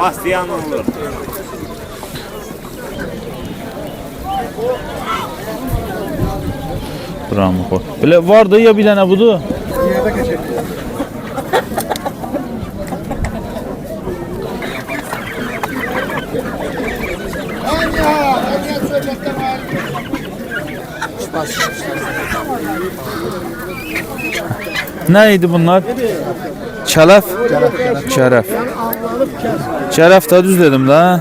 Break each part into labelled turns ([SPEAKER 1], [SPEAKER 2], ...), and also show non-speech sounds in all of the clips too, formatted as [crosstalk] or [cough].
[SPEAKER 1] Astiyan olur.
[SPEAKER 2] Bravo. Böyle vardı ya bir tane budu. Neydi bunlar? Çelef. Çeref. Çeref de düz dedim de.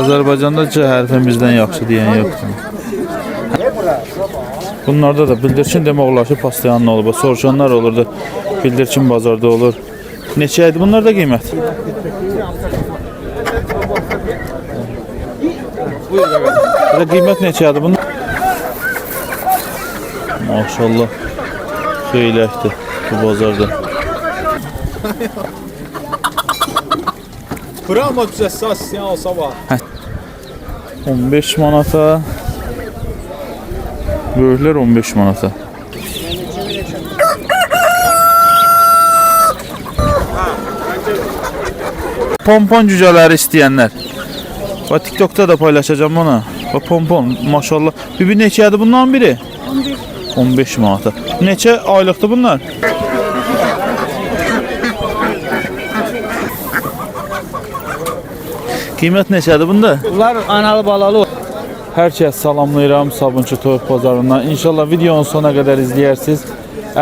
[SPEAKER 2] Azərbaycanda C hərfin bizdən yaxşı deyən yoxdur. Bunlarda da bildirçin demək olar ki, pastayanın olub. Soruşanlar olurdu. Bildirçin bazarda olur. Neçə idi bunlar da qiymət? Belə qiymət neçədir bunun? Maşallah. Xeyləkdir bu bazarda.
[SPEAKER 3] Bravo düzəsi asyan olsa var.
[SPEAKER 2] 15 manata. Böyüklər 15 manata. Pompon cücələri istəyənlər. Və TikTokda da paylaşacağım onu. Və pompon maşallah. Bibi neçədir bundan biri? 11. 15 manata. Neçə aylıqdır bunlar? Qiymət neçədir bunda?
[SPEAKER 4] Bunlar analı balalı
[SPEAKER 2] Hər kəs salamlayıram Sabunçu Toyuq Bazarından. İnşallah videonun sona qədər izləyərsiniz.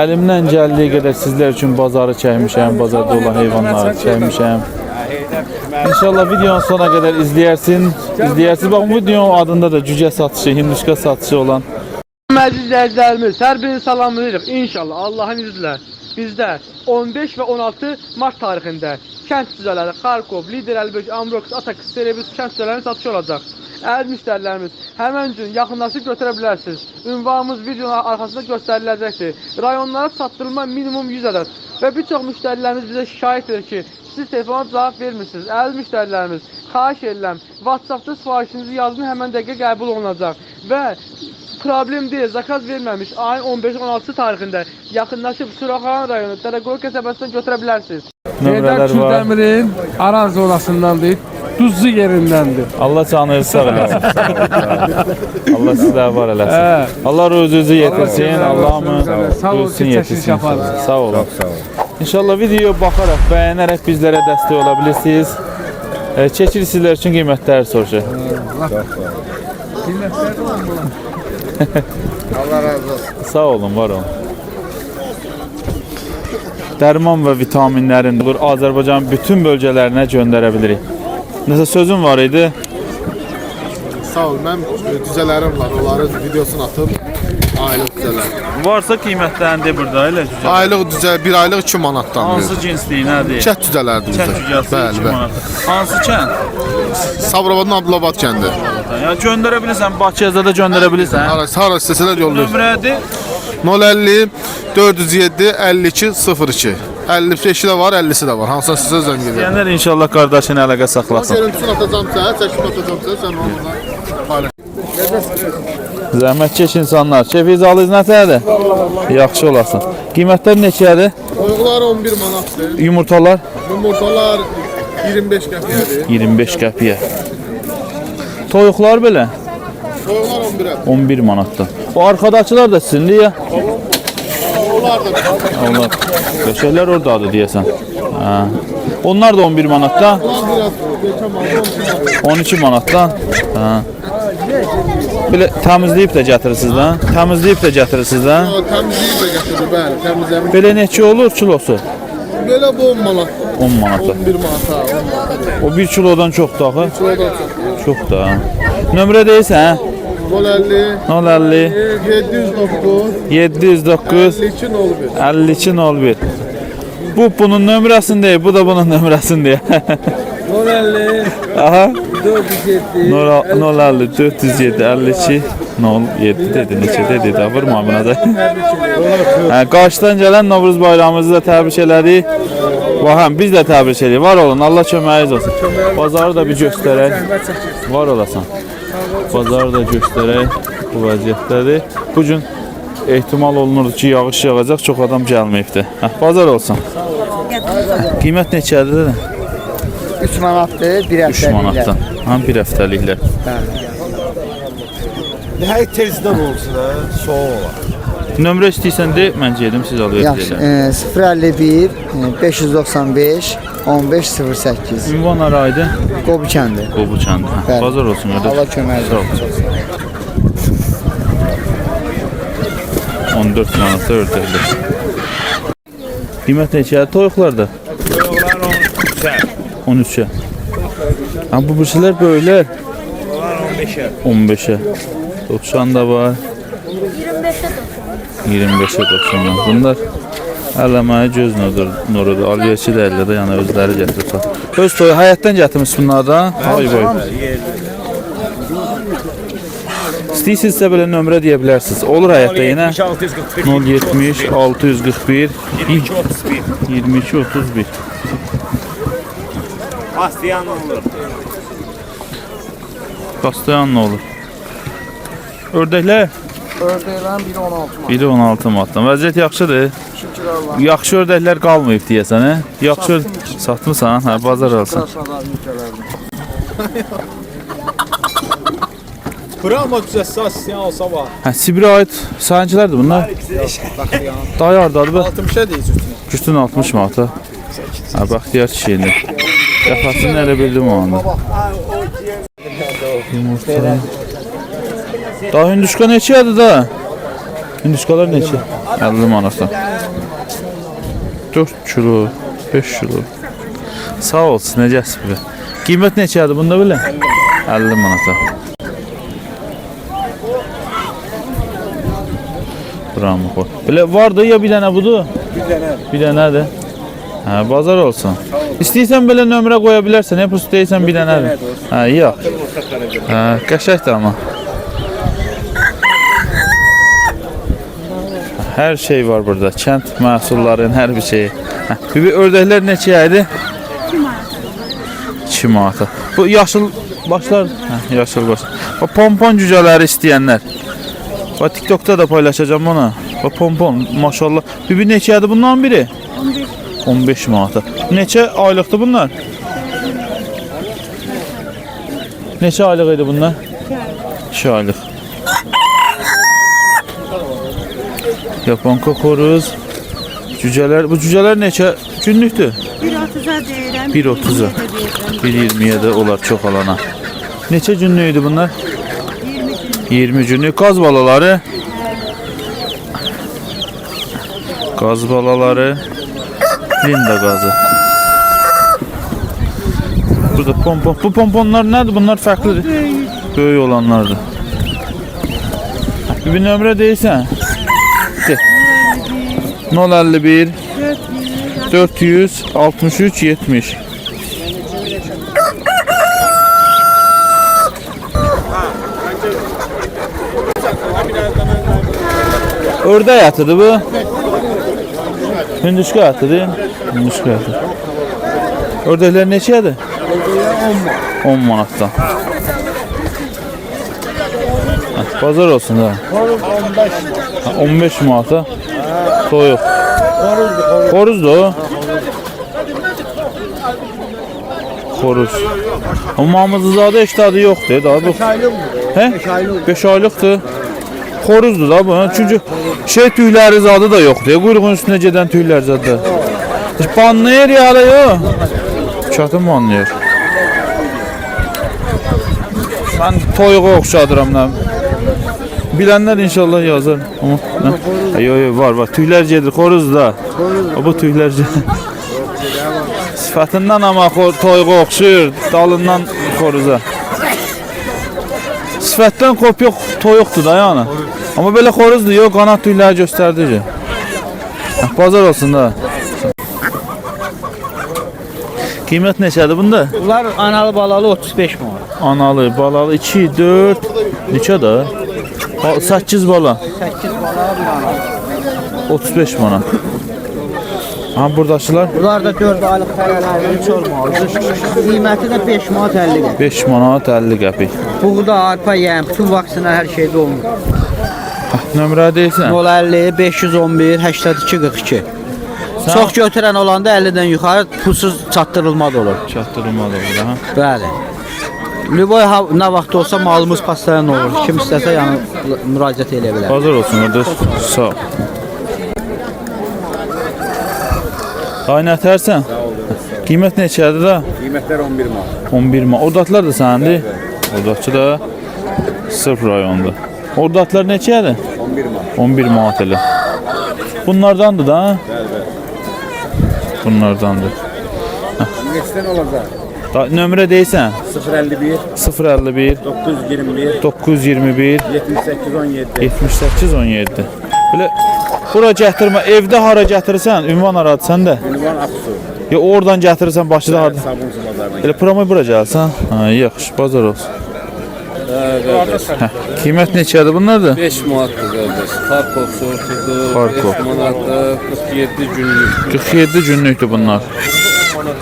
[SPEAKER 2] Əlimdən gəldiyi qədər sizlər üçün bazarı çəkmişəm, bazarda olan heyvanları çəkmişəm. İnşallah videonun sona qədər izləyərsin. İzləyərsiniz. Bax bu videonun adında da cücə satışı, hinduşka satışı olan
[SPEAKER 4] Məziz izləyicilərimiz, hər birini salamlayırıq. İnşallah Allahın iznilə bizdə 15 və 16 mart tarixində kənd cüzələri Xarkov, Lider Əlbək, Amrox, Atak, Serebus kənd cüzələrinin satışı olacaq. Əziz müştərilərimiz, həmən gün yaxınlaşıb götürə bilərsiniz. Ünvanımız videonun arxasında göstəriləcəkdir. Rayonlara çatdırılma minimum 100 ədəd və bir çox müştərilərimiz bizə şikayət edir ki, siz telefona cavab vermirsiniz. Əziz müştərilərimiz, xahiş edirəm, WhatsApp-da sifarişinizi yazın, həmən dəqiqə qəbul olunacaq və problem deyil, zakaz verməmiş ayın 15-16 tarixində yaxınlaşıb Suraxan rayonu Dərəqoy qəsəbəsindən götürə bilərsiniz.
[SPEAKER 2] nömrələr var.
[SPEAKER 5] Kürdəmirin Araz zonasındandır. Duzlu yerindəndir.
[SPEAKER 2] Allah canınızı sağ [laughs] eləsin. Allah sizə var eləsin.
[SPEAKER 5] Hə.
[SPEAKER 2] Allah ruzunuzu yetirsin. Allah'ımı
[SPEAKER 5] Sağ ol ki,
[SPEAKER 2] ruzusunu
[SPEAKER 5] çəkiliş
[SPEAKER 2] yetirsin. Sağ olun. İnşallah videoya baxaraq, bəyənərək bizlərə dəstək ola bilirsiniz. E, Çəkil sizlər üçün qiymətləri soruşur. Sağ olun, var olun. Dərman və vitaminlərin olur Azərbaycanın bütün bölgələrinə göndərə bilirik. Nəsə sözüm var idi.
[SPEAKER 6] Sağ ol, mən e, düzələrim var, onların videosunu atıb aylıq düzələr.
[SPEAKER 2] Varsa qiymətlərini burada elə cücə.
[SPEAKER 6] Aylıq düzə 1 aylıq 2 manatdan.
[SPEAKER 2] Hansı cinsliyi nədir?
[SPEAKER 6] Kət düzələrdir bizdə.
[SPEAKER 2] cücəsi
[SPEAKER 6] Bəli,
[SPEAKER 2] 2
[SPEAKER 6] bəli.
[SPEAKER 2] manat. Hansı kənd?
[SPEAKER 6] Sabirabadın Abdulabad kəndi.
[SPEAKER 2] Ya göndərə bilirsən, Bakıya da göndərə bilirsən.
[SPEAKER 6] Hara hara istəsələr yollayır.
[SPEAKER 2] Nömrədir.
[SPEAKER 6] 050 407 52 02. 55 də var, 50-si də var. Hansına sizə zəng edirəm.
[SPEAKER 2] Deyənlər inşallah qardaşın əlaqə saxlasın.
[SPEAKER 6] Görüntüsünü atacağam sənə, çəkib atacağım sənə, sən onu paylaş.
[SPEAKER 2] Zəhmətkeş insanlar. Şefiz alız nətədir? Yaxşı olasın. Qiymətlər neçədir?
[SPEAKER 6] Toyuqlar 11 manatdır.
[SPEAKER 2] Yumurtalar
[SPEAKER 6] Yumurtalar 25 qəpiyyədir.
[SPEAKER 2] 25 qəpiyə. Toyuqlar belə
[SPEAKER 6] Toyuqlar 11-ə.
[SPEAKER 2] 11 manatdır. Bu arkadakılar da sizindir ya.
[SPEAKER 6] Onlar da
[SPEAKER 2] Allah. Köşələr oradadır deyəsən. Hə. Onlar da 11 manatda.
[SPEAKER 6] biraz geçən manat
[SPEAKER 2] 12 manatdan. Hə. Belə təmizləyib də gətirirsiniz də? Təmizləyib də gətirirsiniz də?
[SPEAKER 6] Təmizləyib də gətirir, bəli, təmizləmiş.
[SPEAKER 2] Belə neçə olur kilosu?
[SPEAKER 6] Belə bu 10 manat.
[SPEAKER 2] 10 manatda.
[SPEAKER 6] 11 manata, 10 manat.
[SPEAKER 2] O 1 kilodan çoxdur axı.
[SPEAKER 6] Kilodan çox.
[SPEAKER 2] Çox da. Nömrə deyirsən?
[SPEAKER 6] 050
[SPEAKER 2] 050
[SPEAKER 6] 709
[SPEAKER 2] 709
[SPEAKER 6] 52 01.
[SPEAKER 2] 52 01. Bu bunun nömrəsini bu da bunun nömrəsini. [laughs]
[SPEAKER 5] 050
[SPEAKER 2] Aha.
[SPEAKER 5] 407
[SPEAKER 2] 050 407 52 07 dedi, neçə dedi də vurma buna da. Hə, qarşıdan gələn Novruz bayramımızı da təbrik elədik. Və həm biz də təbrik edirik. Var olun, Allah köməyiniz olsun. Bazarı da bir göstərək. Var olasan. Bazarı da göstərək. Bu vəziyyətdədir. Bu gün ehtimal olunur ki, yağış yağacaq, çox adam gəlməyibdir. Hə, bazar olsun. Qiymət neçədir?
[SPEAKER 7] 3 manatdır, 1
[SPEAKER 2] 3
[SPEAKER 7] həftəliklər.
[SPEAKER 2] manatdan. Ha, bir həftəliklər.
[SPEAKER 1] Hər tezdən olsun ha, soğuk olar.
[SPEAKER 2] Nömrə istəyirsən de, mən gedim, siz alıb
[SPEAKER 7] Yaxşı,
[SPEAKER 2] verirlər.
[SPEAKER 7] e, 051 e, 595 1508
[SPEAKER 2] Ünvan araydı.
[SPEAKER 7] Qobu kəndi.
[SPEAKER 2] Qobu kəndi. Hə,
[SPEAKER 7] Bəli.
[SPEAKER 2] Bazar olsun qardaş.
[SPEAKER 7] Allah kömək
[SPEAKER 2] Sağ
[SPEAKER 7] olsun.
[SPEAKER 2] ol. 14 manata ördəkdir. Qiymət neçədir toyuqlarda?
[SPEAKER 1] Soğuklar 13'e.
[SPEAKER 2] 13-ə. Ha bu birisilər böyüklər
[SPEAKER 1] Soğuklar 15'e.
[SPEAKER 2] 15-ə. 90 da var. 25'ə 90. Bunlar Ələməyə göz nurudur, nurudur. Aliyəçi də əldə yəni özləri gətirib satır. Öz toyu həyətdən gətirmiş bunlardan. Ay vay. İstəyirsinizsə belə nömrə deyə bilərsiniz. Olur həyətdə yenə
[SPEAKER 1] 641.
[SPEAKER 2] 070 641
[SPEAKER 1] 22 31.
[SPEAKER 2] 22 31. Nə olur? Ördəklər
[SPEAKER 7] Ördəklərin biri 16 manat.
[SPEAKER 2] biri 16 manatdan. Vəziyyət yaxşıdır.
[SPEAKER 7] Şükür Allah.
[SPEAKER 2] Yaxşı ördəklər qalmayıb deyəsən, hə? Yaxşı satmısan, hə, bazar alsan.
[SPEAKER 3] Brahma düzəlsə assiyan olsa var.
[SPEAKER 2] Hə, Sibirə aid sahənçilərdir bunlar. Dayardadır bu.
[SPEAKER 3] 60-a deyir üstünə.
[SPEAKER 2] Güstün 60 manata. Hə, bəxtiyar kişiyindir. Dəfəsini elə bildim o anda. Yumurta. Daha hündüşka neçədir da? Hündüşkalar neçə? 50 manatdan. 4 kilo, 5 kilo. Sağ olsun, necəsiz bu? Qiymət neçədir bunda belə? 50 manata. Bravo. xoş. Belə vardı ya bir dənə budur? Bir dənə. Bir dənədir. Hə, bazar olsun. İstəyirsən belə nömrə qoya bilərsən, ya prosta deyirsən bir dənədir. Hə, yox. Hə, qəşəngdir amma. Hər şey var burada. Kənd məhsullarının hər bir şeyi. Hə, bir ördəklər neçə idi? 2 manata. Bu yaşıl başlar, hə, yaşıl baş. O pompon cücələri istəyənlər. Və TikTokda da paylaşacağım onu. Və pompon, maşallah. Bibi neçədir bundan biri? 15. 15 manata. Neçə aylıqdır bunlar? Neçə aylıq idi bunlar? 2 aylıq. Yaponka xoruz. Cücələr, bu cücələr neçə günlükdür?
[SPEAKER 8] 1.30'a deyirəm.
[SPEAKER 2] 1.30-a. 1.20-yə də olar çox alana. Neçə günlük idi bunlar? 20 günlük qaz balaları. Qaz balaları. Linda qazı. Burada pompon. Bu pomponlar nədir? Bunlar fərqlidir. Böyük olanlardır. Bir nömrə deyirsən? De. 051 463 70 Ördək ətidir bu. Hündüşka ətidir. Hündüşka əti. Ördəklər neçədir? 10 manatdan. Bazar olsun da. 15 manata. Toyuq. Xoruzdur. Xoruz. Amma mamızlızadə heç dadı yoxdur. Daha bu. Hə? 5 aylıqdır. Xoruzdur da bu. Çünki şey tüyləri zadı da yoxdur. Quyruğun üstünə gedən tüylər zadı. Heç banlayır ya da yox. Çatım banlayır. Mən toyuğa oxşadıram nə. Bilənlər inşallah yazar. Amma nə? Yo yo var var. Tüylər gedir xoruz da. O bu. Sifətindən amma xor toyuğa oxşuyur, dalından xoruza. Sifətdən kopya toyuqdur da yəni. Amma belə xoruzdur, yox qanad tüyləri göstərdir. Hə, Bazar olsun da. Qiymət neçədir bunda?
[SPEAKER 9] Bunlar analı balalı 35 manat.
[SPEAKER 2] Analı, balalı 2, 4, neçə də? 8 bala.
[SPEAKER 9] 8 bala bir ana.
[SPEAKER 2] 35 manat. Ha buradakılar
[SPEAKER 9] Bunlar da 4 aylıq fərələrlə 3 olmalıdır. Qiyməti də 5 manat 50 qəpik.
[SPEAKER 2] 5 manat 50 qəpik.
[SPEAKER 9] Buğda, arpa, yəm, bütün vaksinlər hər şeydə olmur.
[SPEAKER 2] Nömrə deyirsən?
[SPEAKER 9] 050 511 82 42. Çox götürən olanda 50-dən yuxarı pulsuz çatdırılma da olur.
[SPEAKER 2] Çatdırılmalı olur ha.
[SPEAKER 9] Bəli. Lüboy nə vaxt olsa malımız pastayan olur. Kim istəsə yəni müraciət edə bilər.
[SPEAKER 2] Bazar olsun qardaş. Sağ ol. Ay nə tərsən? Qiymət neçədir da?
[SPEAKER 1] Qiymətlər 11 manat.
[SPEAKER 2] 11 manat. Ordakılar da səndir. Ordakçı da Sırf rayonda. Ordaklar neçədir?
[SPEAKER 1] 11 manat.
[SPEAKER 2] 11 manat elə. Bunlardandır da?
[SPEAKER 1] Bəli, bəli.
[SPEAKER 2] Bunlardandır.
[SPEAKER 1] Neçədən olacaq?
[SPEAKER 2] Da, nömrə deyirsən?
[SPEAKER 1] 051
[SPEAKER 2] 051
[SPEAKER 1] 921
[SPEAKER 2] 921
[SPEAKER 1] 78 17.
[SPEAKER 2] 78 17. Belə bura gətirmə, evdə hara gətirirsən, ünvan aradı səndə.
[SPEAKER 1] Ünvan Aksu.
[SPEAKER 2] Ya oradan gətirirsən, Bakıda harda? Elə promo bura gəlsən. Ha, yaxşı, bazar olsun. Hə, qiymət neçədir bunlardır?
[SPEAKER 5] 5 manatdır qardaş. Xarkov sortudur.
[SPEAKER 2] Xarkov.
[SPEAKER 5] 5 manatdır. 47 günlük.
[SPEAKER 2] 47 günlükdür bunlar.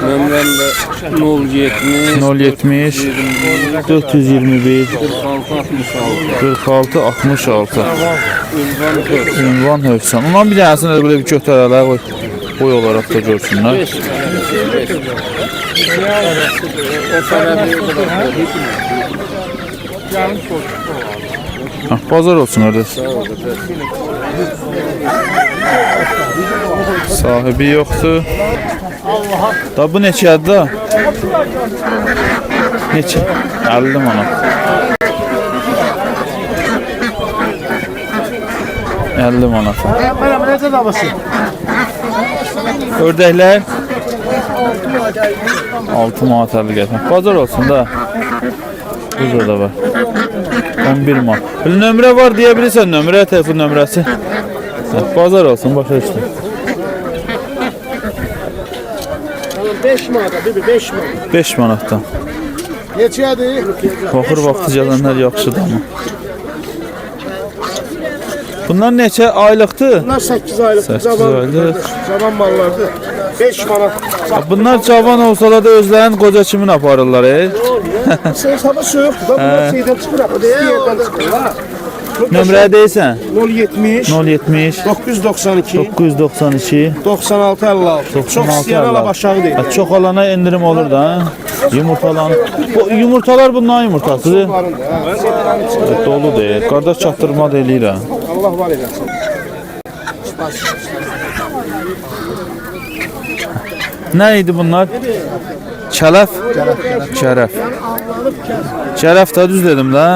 [SPEAKER 5] Nömrəm də 070
[SPEAKER 2] 070 421
[SPEAKER 5] 46 66.
[SPEAKER 2] 46 66.
[SPEAKER 5] Ünvan 4.
[SPEAKER 2] Ünvan Hövsan. Ondan bir dənəsini də belə bir götürərlər qoy. Boy olaraq da görsünlər.
[SPEAKER 5] O fərədi
[SPEAKER 2] Hə, bazar olsun qardaş. Sahibi yoxdur. Da bu neçədir da? Neçə? 50 manat. 50 manat. Ördəklər 6 manat 50 qəpik. Bazar olsun da. Burada da var. 11 manat. Böyle nömrə var deyə bilirsən, nömrə, telefon nömrəsi. Bazar olsun, başa düşdüm.
[SPEAKER 3] 5 manata, bibi 5 manat.
[SPEAKER 2] 5 manatdan.
[SPEAKER 3] Neçədir?
[SPEAKER 2] Baxır vaxtı gələnlər yaxşıdır amma. Bunlar neçə aylıqdır?
[SPEAKER 3] Bunlar 8 aylıq
[SPEAKER 2] 8
[SPEAKER 3] cavan,
[SPEAKER 2] aylıq.
[SPEAKER 3] cavan mallardır. 5 manat.
[SPEAKER 2] Ya Bunlar cavan olsalar da özlərini qoca kimin aparırlar, e?
[SPEAKER 3] Sen sabah soyuqdur da bunlar çıxır ha.
[SPEAKER 2] Nömrə deyirsən?
[SPEAKER 3] 070
[SPEAKER 2] 070
[SPEAKER 3] 992
[SPEAKER 2] 992
[SPEAKER 3] 96 56. Çox
[SPEAKER 2] 96
[SPEAKER 3] istəyən ala aşağı deyil.
[SPEAKER 2] Ha, Çox alana endirim olur da. Yumurtalan. Bu yumurtalar.
[SPEAKER 3] Varındır ha.
[SPEAKER 2] Evet, dolu deyil. Qardaş çatdırma da eləyir ha.
[SPEAKER 3] Allah var eləsin.
[SPEAKER 2] Nə idi bunlar? Kələf? Kərəf. Kərəf də düz dedim də.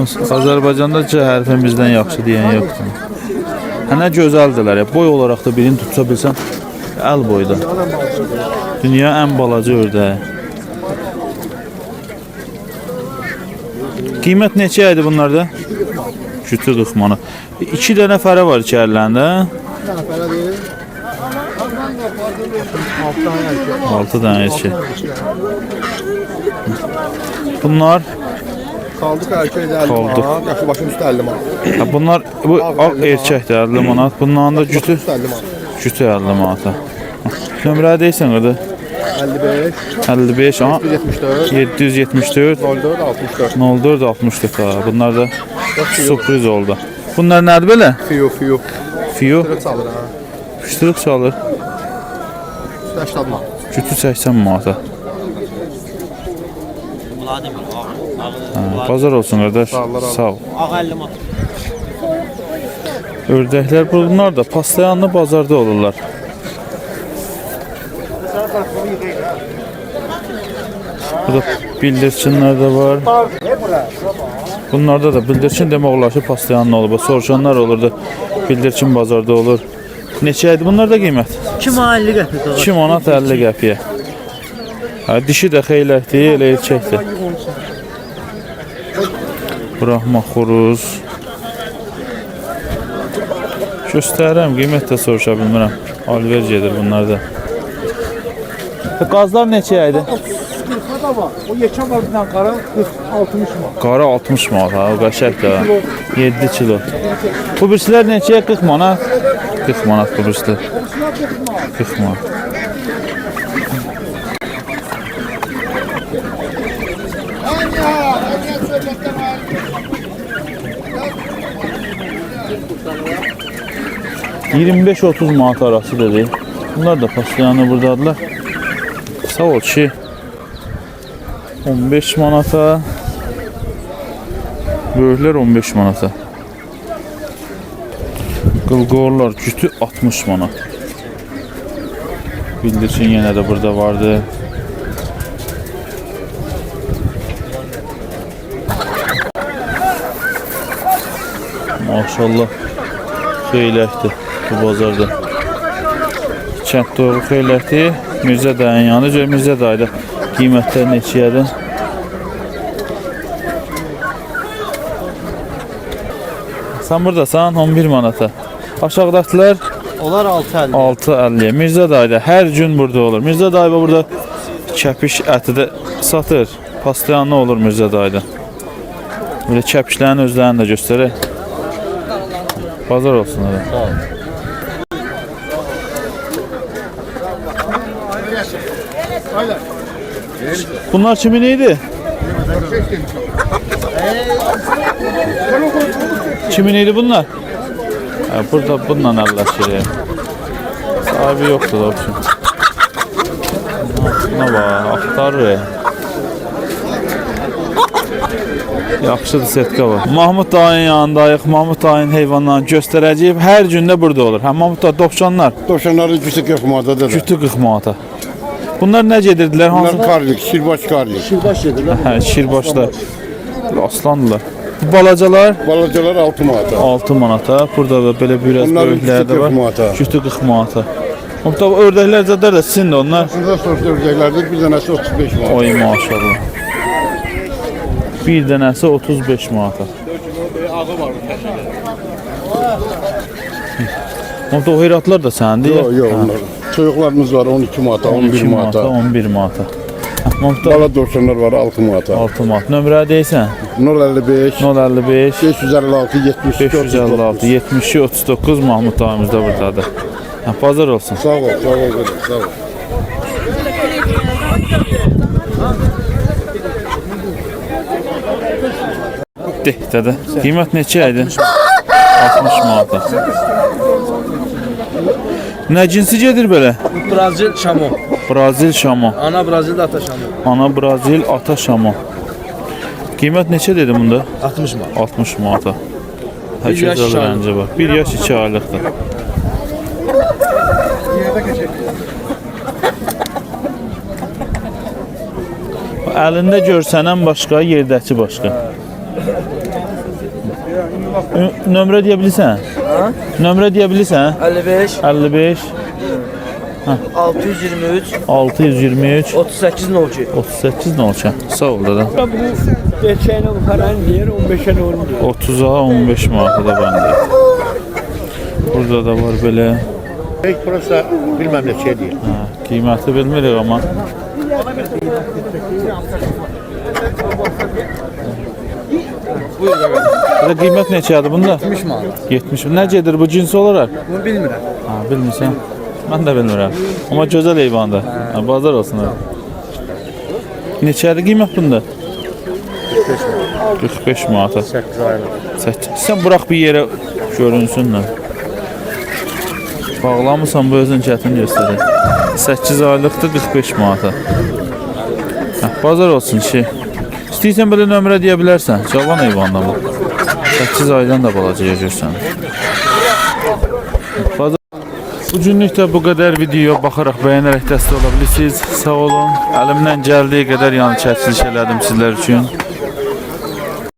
[SPEAKER 2] Azərbaycanda C hərfin bizdən yaxşı deyən yoxdur. Hə nə gözəldilər ya. Boy olaraq da birini tutsa bilsən əl boyda. Dünya ən balaca ördəyi. Qiymət neçə idi bunlarda? Cütü 40 manat. 2 dənə fərə var içərilərində. 6 dənə erkək. Bunlar
[SPEAKER 3] Qaldıq erkək 50
[SPEAKER 2] Qaldıq.
[SPEAKER 3] manat, yaşı başın üstü 50 manat.
[SPEAKER 2] ha, bunlar bu erkəkdir 50 manat. Bunların da
[SPEAKER 3] Üstü 50 manat.
[SPEAKER 2] cütü 50 manata. Nömrə deyirsən qardaş?
[SPEAKER 3] 55
[SPEAKER 2] 55 aha
[SPEAKER 3] 74
[SPEAKER 2] 774
[SPEAKER 3] 04 64.
[SPEAKER 2] 04 64 ha. Bunlar da sürpriz oldu. Bunlar nədir belə?
[SPEAKER 3] Fiyo fiyo.
[SPEAKER 2] Fiyo,
[SPEAKER 3] Kırık salır ha.
[SPEAKER 2] çalır.
[SPEAKER 3] Üstü 80 manat.
[SPEAKER 2] Cütü 80 manata. Ha, Bazar olsun qardaş. Sağ ol.
[SPEAKER 9] Ağ 50 manat.
[SPEAKER 2] Ördəklər bunlar da paslayanlı bazarda olurlar. Burada bildirçinlər də var. Bunlarda da bildirçin demək olar ki, paslayanlı olur. Bax, Soruşanlar olurdu. Bildirçin bazarda olur. Neçə idi bunlar da qiymət?
[SPEAKER 9] 2 manat 50 qəpik olur.
[SPEAKER 2] 2 manat 50 qəpiyə. Dişi də xeyləkdir, elə erkəkdir. Brahma xoruz. Göstərirəm, qiymət də soruşa bilmirəm. Alver gedir bunlarda. Qazlar neçəyə idi? Var. O yekə var bir dənə qara 40 60 manat.
[SPEAKER 3] Qara 60 manat ha, o qəşəngdir ha. 7 kilo. Bu birisilər neçəyə? 40 manat. 40 manat bu birisilər. 40 manat. ...25-30 manat arası dedi. Bunlar da paslayanı buradadılar. Sağ ol ki. 15 manata. Böyüklər 15 manata. Qılqorlar cütü 60 manat. Bildirçin yenə də burada vardı. Maşallah. Xeyləkdir bu bazarda. Kənd doğru xeyləkdir. Mirzə dayın yanı. Mirzə dayı da qiymətlər neçəyədir? Sən buradasan 11 manata. Aşağıdakılar
[SPEAKER 9] Onlar 6.50.
[SPEAKER 3] 6.50. Mirzə dayı da hər gün burada olur. Mirzə dayı burada kəpiş əti də satır. Pastayanlı olur Mirzə dayı da. Böyle kəpişlərin özlərini də göstərək. Bazar olsun hadi. Sağ ol. Bunlar kimin idi? Kimin idi bunlar? Ha, burada bununla anlaşılır. Sahibi yoktu da olsun. Buna bak, axtarır. Yaxşıdır setka var. Mahmud dayın yanındayıq. Mahmud dayın heyvanlarını göstərəcəyik. Hər gün də burada olur. Hə Mahmud da 90'lar.
[SPEAKER 8] Dovşanların cüsü 40 manata da.
[SPEAKER 3] Cütü 40 manata. Bunlar nə gedirdilər? Hansı?
[SPEAKER 8] Bunlar karlık, şirbaş karlık.
[SPEAKER 2] Şirbaş yedirlər.
[SPEAKER 3] Hə, şirbaşlar. Aslandılar. Bu balacalar
[SPEAKER 8] Balacalar 6 manata.
[SPEAKER 3] 6 manata. Burada da belə biraz
[SPEAKER 8] Onların
[SPEAKER 3] böyükləri də
[SPEAKER 8] 40
[SPEAKER 3] var.
[SPEAKER 8] manata.
[SPEAKER 3] Cütü 40 manata. Hatta bu ördəklər zədər də sizin də onlar.
[SPEAKER 8] Burada soruşda ördeklerdir, bir tanesi 35 manata.
[SPEAKER 3] Oy maşallah. Bir dənəsi 35 manata. Hatta o heyratlar da səndir.
[SPEAKER 8] Yok yok onlar. Çocuklarımız var 12 manata, 11 manata.
[SPEAKER 3] 11 manata. Hatta
[SPEAKER 8] Bala dovşanlar var 6 manata.
[SPEAKER 3] 6 manat. Nömrə deyirsən?
[SPEAKER 8] 055
[SPEAKER 3] 055
[SPEAKER 8] 556 72
[SPEAKER 3] 556 72 39 Mahmud dayımız da buradadır. Ha, pazar olsun.
[SPEAKER 8] Sağ ol, sağ ol, kızım, sağ ol.
[SPEAKER 3] De, dədə. Qiymət neçə idi? 60 manata. Nə cinsi gedir belə?
[SPEAKER 9] Brazil şamo.
[SPEAKER 3] Brazil şamo.
[SPEAKER 9] Ana Brazildə ata şamo.
[SPEAKER 3] Ana Brazil, ata şamo. Qiymət neçə dedi bunda?
[SPEAKER 9] 60 manat.
[SPEAKER 3] 60 manata. Hə,
[SPEAKER 9] Bir yaş iki
[SPEAKER 3] rəncə var. 1 yaş 2 aylıqdır. Əlində görsənən başqa, yerdəki başqa. Nö- Nömrə deyə bilirsən? Nömrə deyə bilirsən?
[SPEAKER 9] 55
[SPEAKER 3] 55
[SPEAKER 9] 623
[SPEAKER 3] 623
[SPEAKER 9] 38 02.
[SPEAKER 3] 38 nə olacaq? Sağ ol da.
[SPEAKER 2] Erkəyinə bu paranı deyir, 15-ə nə olur deyir.
[SPEAKER 3] 30'a 15 manata da bende. Burada da var böyle.
[SPEAKER 8] Pek burası bilmem ne şey değil.
[SPEAKER 3] Ha, qiyməti bilmirik amma. Burada qiymət neçədir bunda?
[SPEAKER 9] 70 manat.
[SPEAKER 3] 70. Nə gedir bu cins olaraq?
[SPEAKER 9] Bunu bilmirəm.
[SPEAKER 3] Ha, bilmirsən. Mən də bilmirəm. Amma gözəl heyvandır. Ha, bazar olsun. ha. Neçədir qiymət bunda? 45 manata.
[SPEAKER 8] 8 aylık.
[SPEAKER 3] Sək- Sən burax bir yerə görünsün də. Bağlamısan bu özün çətin göstərir. 8 aylıqdır 45 manata. Hə, bazar olsun ki. İstəyirsən belə nömrə deyə bilərsən. Cavan heyvandan bu. 8 aydan da balaca görürsən. Bu günlük bu qədər video baxaraq bəyənərək dəstək ola bilirsiniz. Sağ olun. Əlimdən gəldiyi qədər yəni çəkiliş elədim sizlər üçün.